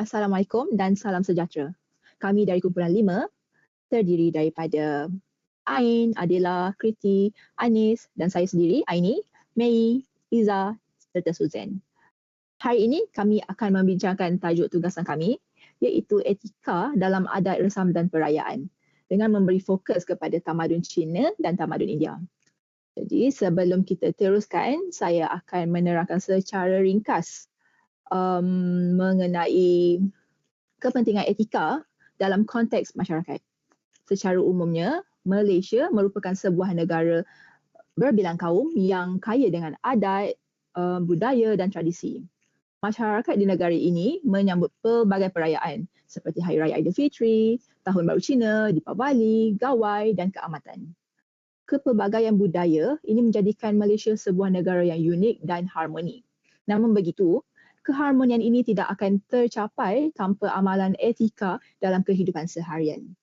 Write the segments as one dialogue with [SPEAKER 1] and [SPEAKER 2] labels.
[SPEAKER 1] Assalamualaikum dan salam sejahtera. Kami dari kumpulan 5 terdiri daripada Ain, Adela, Kriti, Anis dan saya sendiri, Aini, Mei, Iza serta Suzan. Hari ini kami akan membincangkan tajuk tugasan kami iaitu etika dalam adat resam dan perayaan dengan memberi fokus kepada tamadun Cina dan tamadun India. Jadi sebelum kita teruskan, saya akan menerangkan secara ringkas um, mengenai kepentingan etika dalam konteks masyarakat. Secara umumnya, Malaysia merupakan sebuah negara berbilang kaum yang kaya dengan adat, um, budaya dan tradisi. Masyarakat di negara ini menyambut pelbagai perayaan seperti Hari Raya Aidilfitri, Tahun Baru Cina, Deepavali, Gawai dan Keamatan kepelbagaian budaya ini menjadikan Malaysia sebuah negara yang unik dan harmoni. Namun begitu, keharmonian ini tidak akan tercapai tanpa amalan etika dalam kehidupan seharian.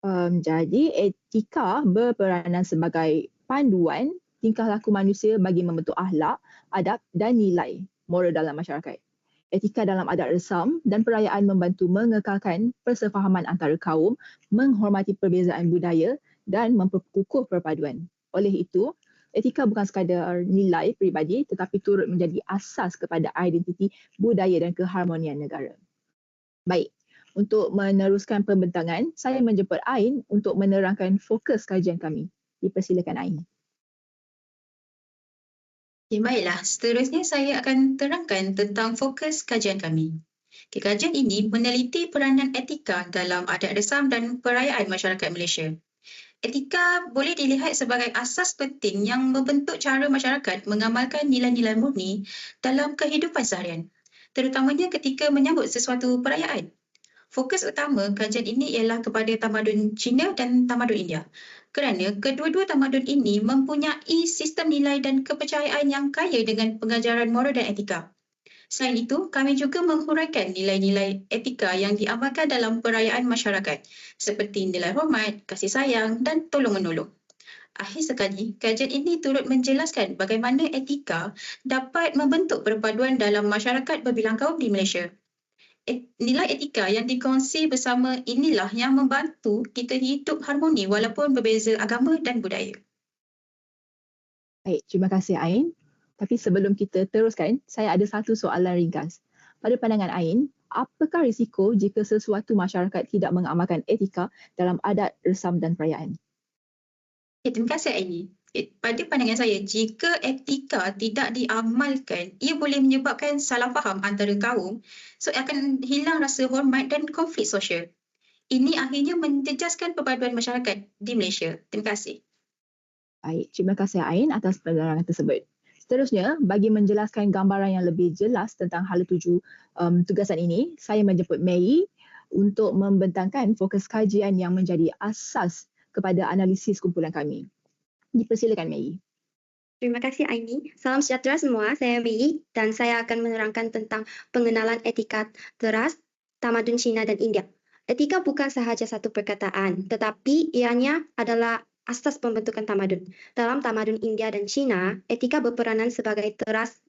[SPEAKER 1] Um, jadi etika berperanan sebagai panduan tingkah laku manusia bagi membentuk ahlak, adab dan nilai moral dalam masyarakat etika dalam adat resam dan perayaan membantu mengekalkan persefahaman antara kaum, menghormati perbezaan budaya dan memperkukuh perpaduan. Oleh itu, etika bukan sekadar nilai peribadi tetapi turut menjadi asas kepada identiti budaya dan keharmonian negara. Baik, untuk meneruskan pembentangan, saya menjemput Ain untuk menerangkan fokus kajian kami. Dipersilakan Ain.
[SPEAKER 2] Okay, baiklah, seterusnya saya akan terangkan tentang fokus kajian kami. Okay, kajian ini meneliti peranan etika dalam adat resam dan perayaan masyarakat Malaysia. Etika boleh dilihat sebagai asas penting yang membentuk cara masyarakat mengamalkan nilai-nilai murni dalam kehidupan seharian, terutamanya ketika menyambut sesuatu perayaan. Fokus utama kajian ini ialah kepada tamadun Cina dan tamadun India kerana kedua-dua tamadun ini mempunyai sistem nilai dan kepercayaan yang kaya dengan pengajaran moral dan etika. Selain itu, kami juga menghuraikan nilai-nilai etika yang diamalkan dalam perayaan masyarakat seperti nilai hormat, kasih sayang dan tolong-menolong. Akhir sekali, kajian ini turut menjelaskan bagaimana etika dapat membentuk perpaduan dalam masyarakat berbilang kaum di Malaysia nilai etika yang dikongsi bersama inilah yang membantu kita hidup harmoni walaupun berbeza agama dan budaya.
[SPEAKER 1] Baik, terima kasih Ain. Tapi sebelum kita teruskan, saya ada satu soalan ringkas. Pada pandangan Ain, apakah risiko jika sesuatu masyarakat tidak mengamalkan etika dalam adat, resam dan perayaan?
[SPEAKER 2] Okay, terima kasih Aini pada pandangan saya, jika etika tidak diamalkan, ia boleh menyebabkan salah faham antara kaum so akan hilang rasa hormat dan konflik sosial. Ini akhirnya menjejaskan perpaduan masyarakat di Malaysia. Terima kasih.
[SPEAKER 1] Baik, terima kasih Ain atas penerangan tersebut. Seterusnya, bagi menjelaskan gambaran yang lebih jelas tentang hala tuju um, tugasan ini, saya menjemput Mei untuk membentangkan fokus kajian yang menjadi asas kepada analisis kumpulan kami. Dipersilakan Mei.
[SPEAKER 3] Terima kasih Aini. Salam sejahtera semua. Saya Mei dan saya akan menerangkan tentang pengenalan etika teras tamadun Cina dan India. Etika bukan sahaja satu perkataan, tetapi ianya adalah asas pembentukan tamadun. Dalam tamadun India dan Cina, etika berperanan sebagai teras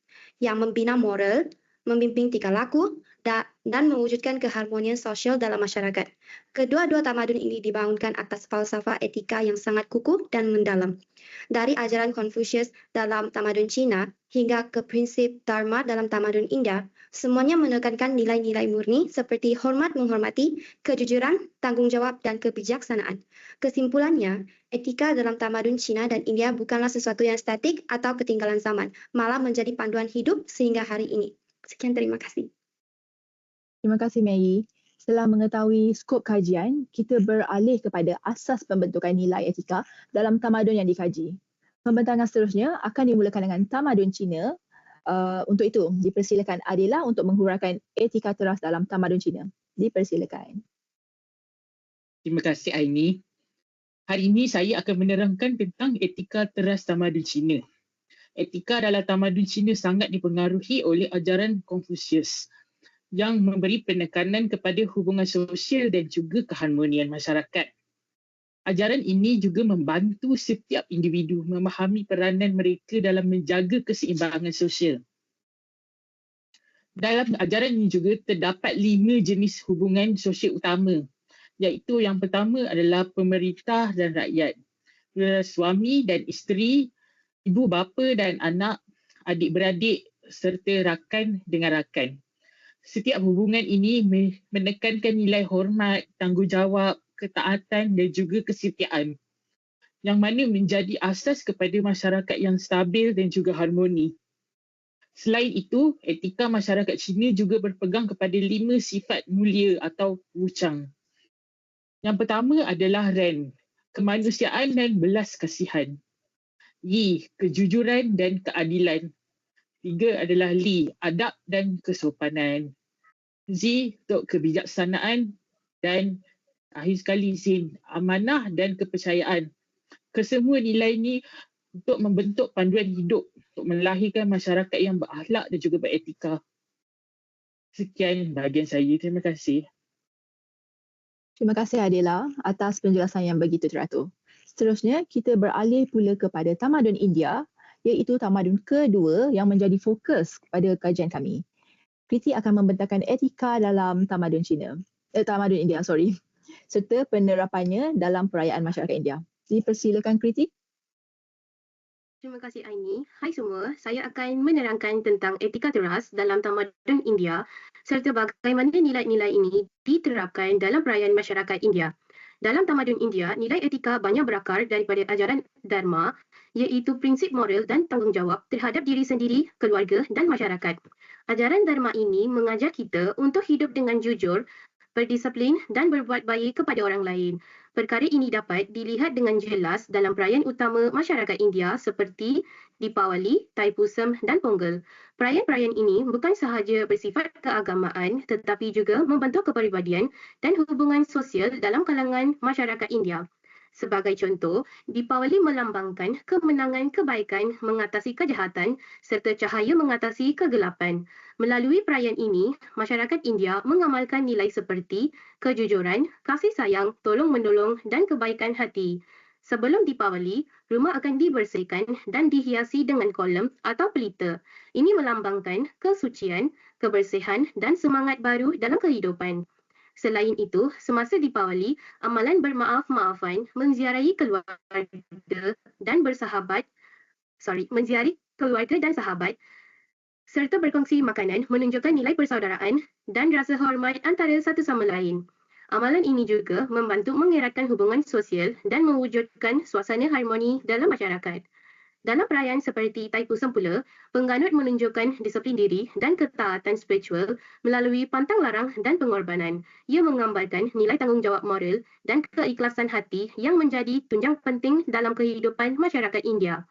[SPEAKER 3] yang membina moral, membimbing tingkah laku, dan mewujudkan keharmonian sosial dalam masyarakat. Kedua-dua tamadun ini dibangunkan atas falsafah etika yang sangat kukuh dan mendalam. Dari ajaran Confucius dalam tamadun Cina hingga ke prinsip Dharma dalam tamadun India, semuanya menekankan nilai-nilai murni seperti hormat menghormati, kejujuran, tanggungjawab dan kebijaksanaan. Kesimpulannya, etika dalam tamadun Cina dan India bukanlah sesuatu yang statik atau ketinggalan zaman, malah menjadi panduan hidup sehingga hari ini. Sekian terima kasih.
[SPEAKER 1] Terima kasih Mei. Setelah mengetahui skop kajian, kita beralih kepada asas pembentukan nilai etika dalam tamadun yang dikaji. Pembentangan seterusnya akan dimulakan dengan tamadun Cina. Uh, untuk itu, dipersilakan Adila untuk menghuraikan etika teras dalam tamadun Cina. Dipersilakan.
[SPEAKER 4] Terima kasih Aini. Hari ini saya akan menerangkan tentang etika teras tamadun Cina. Etika dalam tamadun Cina sangat dipengaruhi oleh ajaran Confucius yang memberi penekanan kepada hubungan sosial dan juga keharmonian masyarakat. Ajaran ini juga membantu setiap individu memahami peranan mereka dalam menjaga keseimbangan sosial. Dalam ajaran ini juga terdapat lima jenis hubungan sosial utama iaitu yang pertama adalah pemerintah dan rakyat, suami dan isteri, ibu bapa dan anak, adik-beradik serta rakan dengan rakan. Setiap hubungan ini menekankan nilai hormat, tanggungjawab, ketaatan dan juga kesetiaan yang mana menjadi asas kepada masyarakat yang stabil dan juga harmoni. Selain itu, etika masyarakat Cina juga berpegang kepada lima sifat mulia atau wuchang. Yang pertama adalah Ren, kemanusiaan dan belas kasihan. Yi, kejujuran dan keadilan. Tiga adalah Li, adab dan kesopanan. Z, untuk kebijaksanaan dan akhir sekali Zin, amanah dan kepercayaan. Kesemua nilai ini untuk membentuk panduan hidup untuk melahirkan masyarakat yang berakhlak dan juga beretika. Sekian bahagian saya. Terima kasih.
[SPEAKER 1] Terima kasih Adela atas penjelasan yang begitu teratur. Seterusnya, kita beralih pula kepada tamadun India iaitu tamadun kedua yang menjadi fokus kepada kajian kami. Kriti akan membentangkan etika dalam tamadun Cina. Eh, tamadun India, sorry. Serta penerapannya dalam perayaan masyarakat India. Dipersilakan Kriti.
[SPEAKER 5] Terima kasih Aini. Hai semua, saya akan menerangkan tentang etika teras dalam tamadun India serta bagaimana nilai-nilai ini diterapkan dalam perayaan masyarakat India. Dalam tamadun India, nilai etika banyak berakar daripada ajaran Dharma iaitu prinsip moral dan tanggungjawab terhadap diri sendiri, keluarga dan masyarakat. Ajaran Dharma ini mengajar kita untuk hidup dengan jujur, berdisiplin dan berbuat baik kepada orang lain. Perkara ini dapat dilihat dengan jelas dalam perayaan utama masyarakat India seperti Deepawali, Thaipusam dan Pongal. Perayaan-perayaan ini bukan sahaja bersifat keagamaan tetapi juga membentuk kepribadian dan hubungan sosial dalam kalangan masyarakat India. Sebagai contoh, Deepawali melambangkan kemenangan kebaikan mengatasi kejahatan serta cahaya mengatasi kegelapan. Melalui perayaan ini, masyarakat India mengamalkan nilai seperti kejujuran, kasih sayang, tolong-menolong dan kebaikan hati. Sebelum Deepawali, rumah akan dibersihkan dan dihiasi dengan kolom atau pelita. Ini melambangkan kesucian, kebersihan dan semangat baru dalam kehidupan. Selain itu, semasa Deepawali, amalan bermaaf-maafan menziarahi keluarga dan bersahabat, sorry, menziarahi keluarga dan sahabat serta berkongsi makanan menunjukkan nilai persaudaraan dan rasa hormat antara satu sama lain. Amalan ini juga membantu mengeratkan hubungan sosial dan mewujudkan suasana harmoni dalam masyarakat. Dalam perayaan seperti Taipusam pula, pengganut menunjukkan disiplin diri dan ketaatan spiritual melalui pantang larang dan pengorbanan. Ia menggambarkan nilai tanggungjawab moral dan keikhlasan hati yang menjadi tunjang penting dalam kehidupan masyarakat India.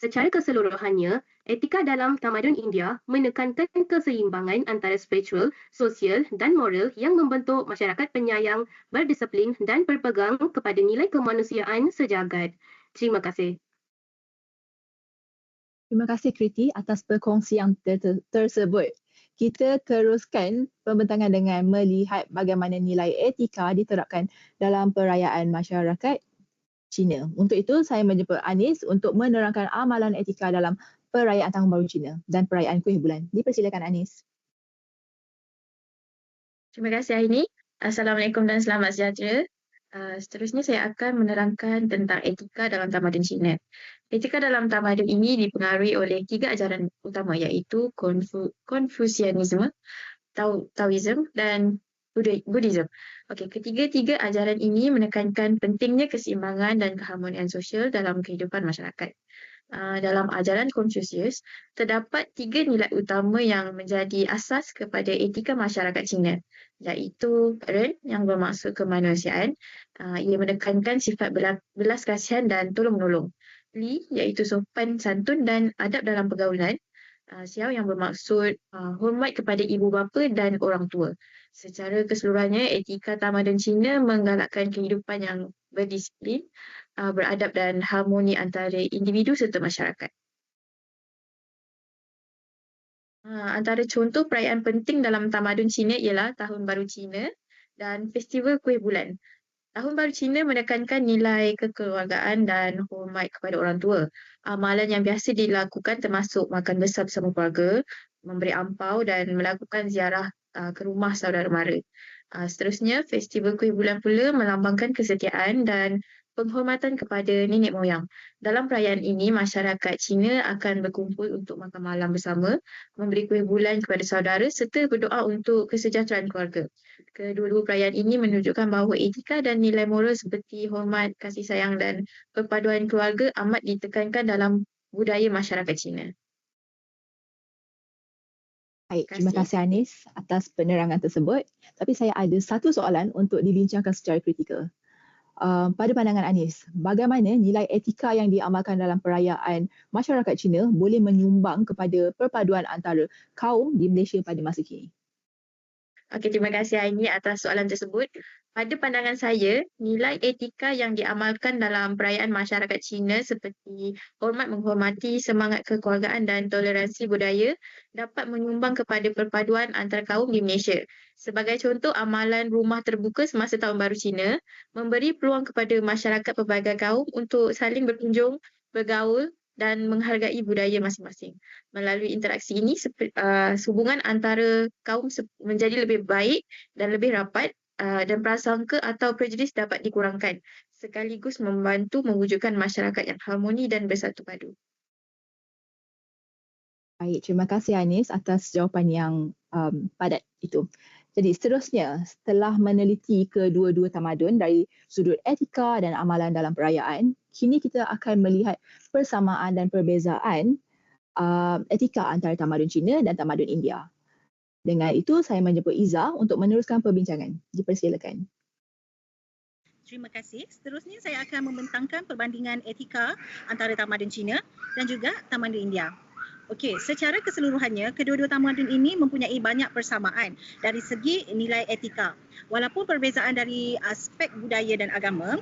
[SPEAKER 5] Secara keseluruhannya, etika dalam tamadun India menekankan keseimbangan antara spiritual, sosial dan moral yang membentuk masyarakat penyayang, berdisiplin dan berpegang kepada nilai kemanusiaan sejagat. Terima kasih.
[SPEAKER 1] Terima kasih Kriti atas perkongsian ter tersebut. Kita teruskan pembentangan dengan melihat bagaimana nilai etika diterapkan dalam perayaan masyarakat Cina. Untuk itu, saya menjemput Anis untuk menerangkan amalan etika dalam perayaan Tahun Baru Cina dan perayaan Kuih Bulan. Dipersilakan Anis.
[SPEAKER 6] Terima kasih Aini. Assalamualaikum dan selamat sejahtera. Uh, seterusnya saya akan menerangkan tentang etika dalam tamadun Cina. Etika dalam tamadun ini dipengaruhi oleh tiga ajaran utama iaitu Konfu Konfusianisme, Tao Taoism dan Buddhism. Okey, ketiga-tiga ajaran ini menekankan pentingnya keseimbangan dan keharmonian sosial dalam kehidupan masyarakat. Uh, dalam ajaran Confucius, terdapat tiga nilai utama yang menjadi asas kepada etika masyarakat Cina, iaitu Ren yang bermaksud kemanusiaan, uh, ia menekankan sifat belas kasihan dan tolong-menolong. Li iaitu sopan santun dan adab dalam pergaulan. Xiao yang bermaksud hormat kepada ibu bapa dan orang tua. Secara keseluruhannya, etika tamadun Cina menggalakkan kehidupan yang berdisiplin, uh, beradab dan harmoni antara individu serta masyarakat. Uh, antara contoh perayaan penting dalam tamadun Cina ialah Tahun Baru Cina dan Festival Kuih Bulan. Tahun Baru Cina menekankan nilai kekeluargaan dan hormat kepada orang tua. Amalan yang biasa dilakukan termasuk makan besar bersama keluarga, memberi ampau dan melakukan ziarah uh, ke rumah saudara mara. Seterusnya, festival kuih bulan pula melambangkan kesetiaan dan penghormatan kepada nenek moyang. Dalam perayaan ini, masyarakat Cina akan berkumpul untuk makan malam bersama, memberi kuih bulan kepada saudara serta berdoa untuk kesejahteraan keluarga. Kedua-dua perayaan ini menunjukkan bahawa etika dan nilai moral seperti hormat, kasih sayang dan perpaduan keluarga amat ditekankan dalam budaya masyarakat Cina.
[SPEAKER 1] Baik, terima kasih Anis atas penerangan tersebut. Tapi saya ada satu soalan untuk dibincangkan secara kritikal. Uh, pada pandangan Anis, bagaimana nilai etika yang diamalkan dalam perayaan masyarakat Cina boleh menyumbang kepada perpaduan antara kaum di Malaysia pada masa kini?
[SPEAKER 6] Okey, terima kasih Aini atas soalan tersebut. Pada pandangan saya, nilai etika yang diamalkan dalam perayaan masyarakat Cina seperti hormat menghormati, semangat kekeluargaan dan toleransi budaya dapat menyumbang kepada perpaduan antara kaum di Malaysia. Sebagai contoh, amalan rumah terbuka semasa Tahun Baru Cina memberi peluang kepada masyarakat pelbagai kaum untuk saling berkunjung, bergaul dan menghargai budaya masing-masing. Melalui interaksi ini, uh, hubungan antara kaum menjadi lebih baik dan lebih rapat uh, dan prasangka atau prejudis dapat dikurangkan sekaligus membantu mewujudkan masyarakat yang harmoni dan bersatu padu.
[SPEAKER 1] Baik, terima kasih Anis atas jawapan yang um, padat itu. Jadi seterusnya, setelah meneliti kedua-dua tamadun dari sudut etika dan amalan dalam perayaan, kini kita akan melihat persamaan dan perbezaan uh, etika antara tamadun Cina dan tamadun India. Dengan itu, saya menjemput Iza untuk meneruskan perbincangan. Dipersilakan.
[SPEAKER 7] Terima kasih. Seterusnya saya akan membentangkan perbandingan etika antara tamadun Cina dan juga tamadun India. Okey, secara keseluruhannya kedua-dua tamadun ini mempunyai banyak persamaan dari segi nilai etika. Walaupun perbezaan dari aspek budaya dan agama,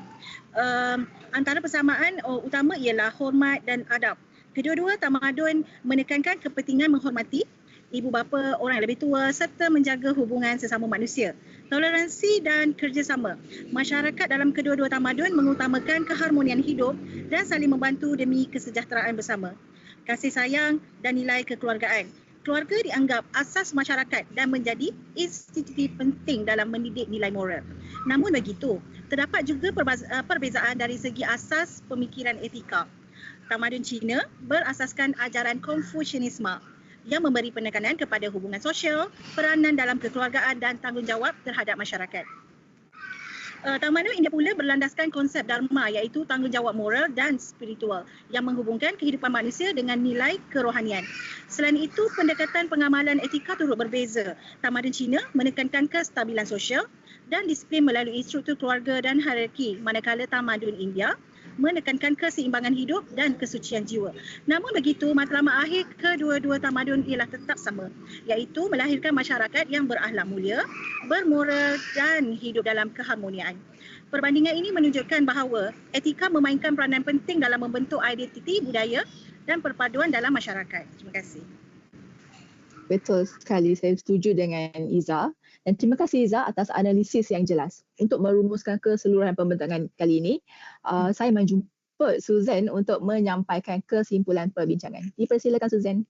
[SPEAKER 7] um, antara persamaan uh, utama ialah hormat dan adab. Kedua-dua tamadun menekankan kepentingan menghormati ibu bapa, orang yang lebih tua serta menjaga hubungan sesama manusia. Toleransi dan kerjasama. Masyarakat dalam kedua-dua tamadun mengutamakan keharmonian hidup dan saling membantu demi kesejahteraan bersama kasih sayang dan nilai kekeluargaan. Keluarga dianggap asas masyarakat dan menjadi institusi penting dalam mendidik nilai moral. Namun begitu, terdapat juga eh, perbezaan dari segi asas pemikiran etika. Tamadun Cina berasaskan ajaran Konfusianisme yang memberi penekanan kepada hubungan sosial, peranan dalam kekeluargaan dan tanggungjawab terhadap masyarakat. Uh, Tamadun India pula berlandaskan konsep dharma iaitu tanggungjawab moral dan spiritual yang menghubungkan kehidupan manusia dengan nilai kerohanian. Selain itu, pendekatan pengamalan etika turut berbeza. Tamadun Cina menekankan kestabilan sosial dan disiplin melalui struktur keluarga dan hierarki manakala tamadun India menekankan keseimbangan hidup dan kesucian jiwa. Namun begitu, matlamat akhir kedua-dua tamadun ialah tetap sama, iaitu melahirkan masyarakat yang berakhlak mulia, bermoral dan hidup dalam keharmonian. Perbandingan ini menunjukkan bahawa etika memainkan peranan penting dalam membentuk identiti budaya dan perpaduan dalam masyarakat. Terima kasih.
[SPEAKER 1] Betul sekali, saya setuju dengan Iza. Dan terima kasih Iza atas analisis yang jelas. Untuk merumuskan keseluruhan pembentangan kali ini, uh, saya menjumpa Susan untuk menyampaikan kesimpulan perbincangan. Dipersilakan Susan.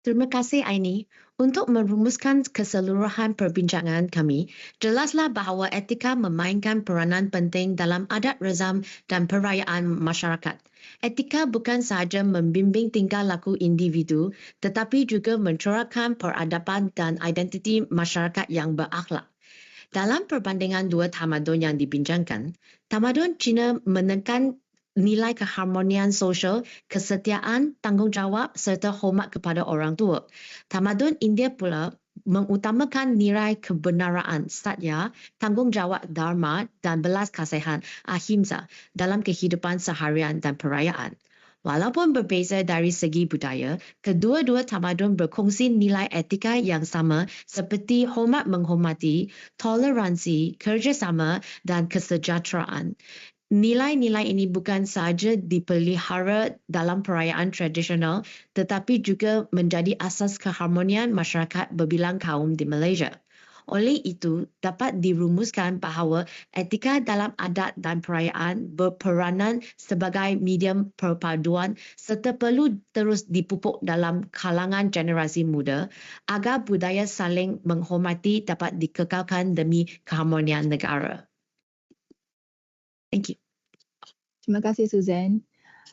[SPEAKER 8] Terima kasih Aini. Untuk merumuskan keseluruhan perbincangan kami, jelaslah bahawa etika memainkan peranan penting dalam adat rezam dan perayaan masyarakat. Etika bukan sahaja membimbing tingkah laku individu tetapi juga mencorakkan peradaban dan identiti masyarakat yang berakhlak. Dalam perbandingan dua tamadun yang dibincangkan, tamadun Cina menekan nilai keharmonian sosial, kesetiaan, tanggungjawab serta hormat kepada orang tua. Tamadun India pula mengutamakan nilai kebenaran, satya, tanggungjawab dharma dan belas kasihan ahimsa dalam kehidupan seharian dan perayaan. Walaupun berbeza dari segi budaya, kedua-dua tamadun berkongsi nilai etika yang sama seperti hormat menghormati, toleransi, kerjasama dan kesejahteraan. Nilai-nilai ini bukan sahaja dipelihara dalam perayaan tradisional tetapi juga menjadi asas keharmonian masyarakat berbilang kaum di Malaysia. Oleh itu, dapat dirumuskan bahawa etika dalam adat dan perayaan berperanan sebagai medium perpaduan serta perlu terus dipupuk dalam kalangan generasi muda agar budaya saling menghormati dapat dikekalkan demi keharmonian negara.
[SPEAKER 1] Terima kasih Suzanne.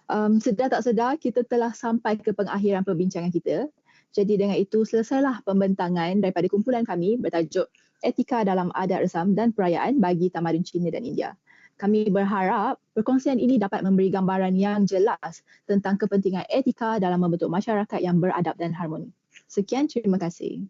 [SPEAKER 1] Um, sedar tak sedar kita telah sampai ke pengakhiran perbincangan kita. Jadi dengan itu selesailah pembentangan daripada kumpulan kami bertajuk Etika dalam Adat Resam dan Perayaan bagi Tamadun Cina dan India. Kami berharap perkongsian ini dapat memberi gambaran yang jelas tentang kepentingan etika dalam membentuk masyarakat yang beradab dan harmoni. Sekian, terima kasih.